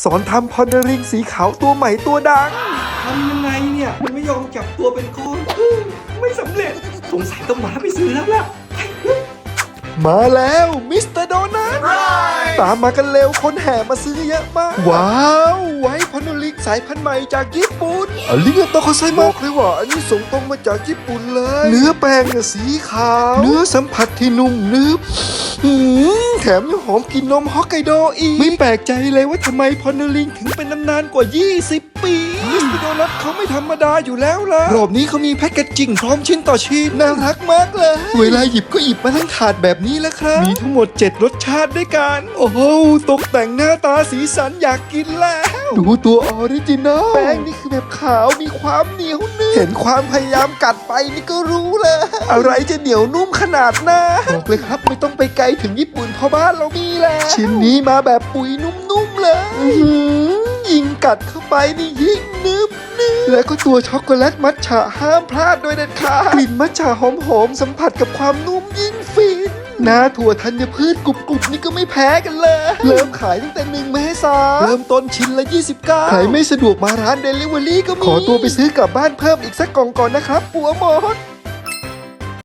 สอนทำพอนเดอริงสีขาวตัวใหม่ตัวดังทำยังไงเนี่ย มันไม่ยอมจับตัวเป็นก้อนไม่สำเร็จ สงสัยต้องมาไปซื้อแล้วล่ะ มาแล้วมิสเตอร์โดนัทตามมากันเร็วคนแห่มาซื้อเยอะมาก ว้าว ไว้พอนลิกสายพันธุ์ใหม่จากญี่ปุ่นอาลิเงโตโคไซบอกเลยว่า อันนี้ส่งตรงมาจากญี่ปุ่นเลย เนื้อแป้งเนี่ยสีขาว เนื้อสัมผัสที่นุ่มนึบหืม แถมยังหอมกลินนมฮอกไกโดอีก ไม่แปลกใจเลยว่าทำไมพอนลิงถึงเป็นตำนานกว่า 20 ปี มิสเตอร์โดนัทเขาไม่ธรรมดาอยู่แล้วล่ะรอบนี้เขามีแพ็กเกจจิ้งพร้อมชิ้นต่อชิ้นน่ารักมากเลย เวลาหยิบก็หยิบมาทั้งถาดแบบนี้แหละครับ มีทั้งหมด 7 รสชาติด้วยกัน โอ้โห ตกแต่งหน้าตาสีสันอยากกินแล้ว ดูตัวออริจินอลแป้งนี่คือแบบขาวมีความเหนียวนึบเห็นความพยายามกัดไปนี่ก็รู้เลย อะไรจะเหนียวนุ่มขนาดนั้นบอกเลยครับไม่ต้องไปไกลถึงญี่ปุ่นเพราะบ้านเรามีแล้ว ชิ้นนี้มาแบบปุ๋ยนุ่มๆเลยอื้อหือยิง กัดเข้าไปนี่ยิ่งนึบนึบแล้วก็ตัวช็อกโกแลตมัทฉะห้ามพลาดโดยเด็ดขาดกลิ่นมัทฉะหอมๆสัมผัสกับความนุ่มยิ่งฟินหน้าถั่วธัญพืชกรุบๆนี่ก็ไม่แพ้กันเลย เริ่มขายตั้งแต่หนึ่งเมษาเริ่มต้นชิ้นละ 29ใครไม่สะดวกมาร้านเดลิเวอรี่ก็มี ขอตัวไปซื้อกลับบ้านเพิ่มอีกสักกล่องก่อนนะครับปัวหมด